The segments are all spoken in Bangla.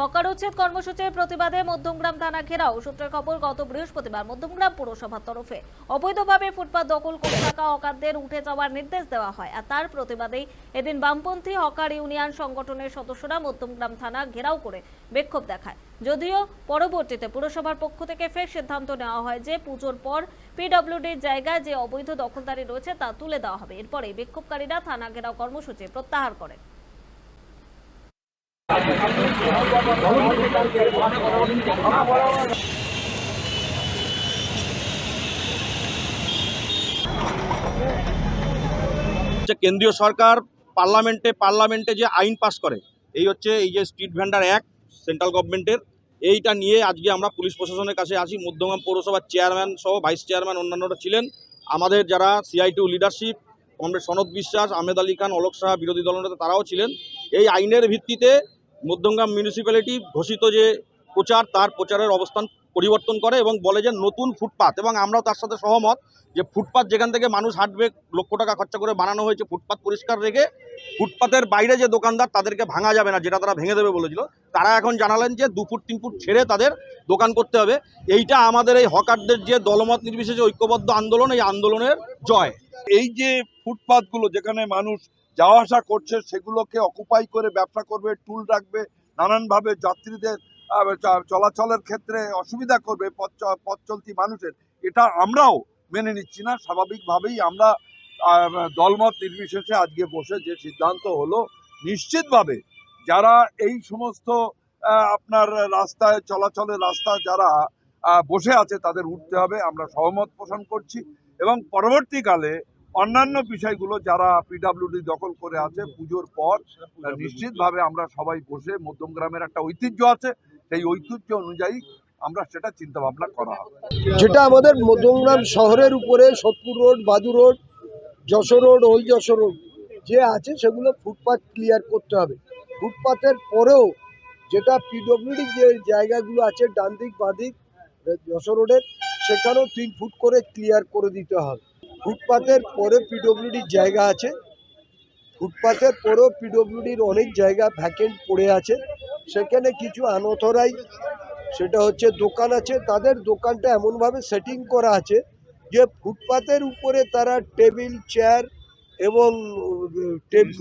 হকার উচ্ছেদ কর্মসূচির প্রতিবাদে মধ্যমগ্রাম থানা ঘেরাও। সূত্রের খবর, গত বৃহস্পতিবার মধ্যমগ্রাম পুরসভার তরফে অবৈধভাবে ফুটপাত দখল করে থাকা হকারদের উঠে যাওয়ার নির্দেশ দেওয়া হয় আর তার প্রতিবাদেই এদিন বামপন্থী হকার ইউনিয়ন সংগঠনের সদস্যরা মধ্যমগ্রাম থানা ঘেরাও করে বিক্ষোভ দেখায়। যদিও পরবর্তীতে পুরসভার পক্ষ থেকে ফের সিদ্ধান্ত নেওয়া হয় যে পুজোর পর পিডব্লিউডির জায়গায় যে অবৈধ দখলদারি রয়েছে তা তুলে দেওয়া হবে। এরপরে বিক্ষোভকারীরা থানা ঘেরাও কর্মসূচি প্রত্যাহার করেন। কেন্দ্রীয় সরকার পার্লামেন্টে পার্লামেন্টে যে আইন পাস করে, এই হচ্ছে এই যে স্ট্রিট ভেন্ডার অ্যাক্ট, সেন্ট্রাল গভর্নমেন্টের, এইটা নিয়ে আজকে আমরা পুলিশ প্রশাসনের কাছে আসি। মধ্যমগ্রাম পৌরসভার চেয়ারম্যান সহ ভাইস চেয়ারম্যান অন্যান্যরা ছিলেন। আমাদের যারা সিআইটিউ লিডারশিপ কমরেড সনদ বিশ্বাস, আহমেদ আলী খান, অলোক সাহা বিরোধী দলনেতা, তারাও ছিলেন। এই আইনের ভিত্তিতে মধ্যমগ্রাম মিউনিসিপ্যালিটি ঘোষিত যে প্রচার, তার প্রচারের অবস্থান পরিবর্তন করে এবং বলে যে নতুন ফুটপাত এবং আমরাও তার সাথে সহমত যে ফুটপাত যেখান থেকে মানুষ হাঁটবে, লক্ষ টাকা খরচা করে বানানো হয়েছে ফুটপাত পরিষ্কার রেখে, ফুটপাতের বাইরে যে দোকানদার তাদেরকে ভাঙা যাবে না, যেটা তারা ভেঙে দেবে বলেছিল, তারা এখন জানালেন যে দু ফুট, তিন ফুট ছেড়ে তাদের দোকান করতে হবে। এইটা আমাদের এই হকারদের যে দলমত নির্বিশেষে ঐক্যবদ্ধ আন্দোলন, এই আন্দোলনের জয়। এই যে ফুটপাথগুলো যেখানে মানুষ যাওয়া আসা করছে সেগুলোকে অকুপাই করে ব্যবসা করবে টুল রাখবে, নানানভাবে যাত্রীদের চলাচলের ক্ষেত্রে অসুবিধা করবে পথ পথ চলতি মানুষের। এটা আমরাও মেনে নিচ্ছি না। স্বাভাবিকভাবেই আমরা দলমত নির্বিশেষে আজকে বসে যে সিদ্ধান্ত হলো, নিশ্চিতভাবে যারা এই সমস্ত আপনার রাস্তায়, চলাচলের রাস্তা যারা বসে আছে তাদের উঠতে হবে। আমরা সহমত পোষণ করছি এবং পরবর্তীকালে অন্যান্য বিষয়গুলো যারা পিডাব্লিউডি দখল করে আছে পুজোর পর নিশ্চিতভাবে আমরা সবাই বসে মধ্যমগ্রামের একটা ঐতিহ্য আছে সেই ঐতিহ্য অনুযায়ী আমরা সেটা চিন্তা ভাবনা করা হবে। যেটা আমাদের মধ্যমগ্রাম শহরের উপরে Sodepur road Badu road Jessore road old Jessore road যে আছে সেগুলো ফুটপাথ ক্লিয়ার করতে হবে। ফুটপাথের পরেও যেটা পিডব্লিউডি যে জায়গাগুলো আছে ডান দিক বাদিক যশোর রোডের সেখানেও তিন ফুট করে ক্লিয়ার করে দিতে হবে। ফুটপাথের পরে পিডব্লিউডির জায়গা আছে। ফুটপাথের পরেও পিডব্লিউডির অনেক জায়গা ভ্যাকেন্ট পড়ে আছে। সেখানে কিছু আনথরাই সেটা হচ্ছে দোকান আছে। তাদের দোকানটা এমনভাবে সেটিং করা আছে যে ফুটপাতের উপরে তারা টেবিল চেয়ার এবং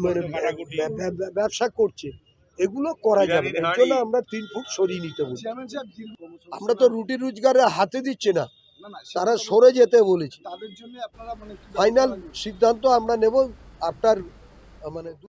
মানে ব্যা- ব্যা- ব্যা- ব্যবসা করছে। এগুলো করা যাবে এর জন্য আমরা তিন ফুট সরিয়ে নিতে বলি আমরা তো রুটি রোজগারে হাতে দিচ্ছি না। তারা সরে যেতে বলেছি। ফাইনাল সিদ্ধান্ত আমরা নেব আফটার মানে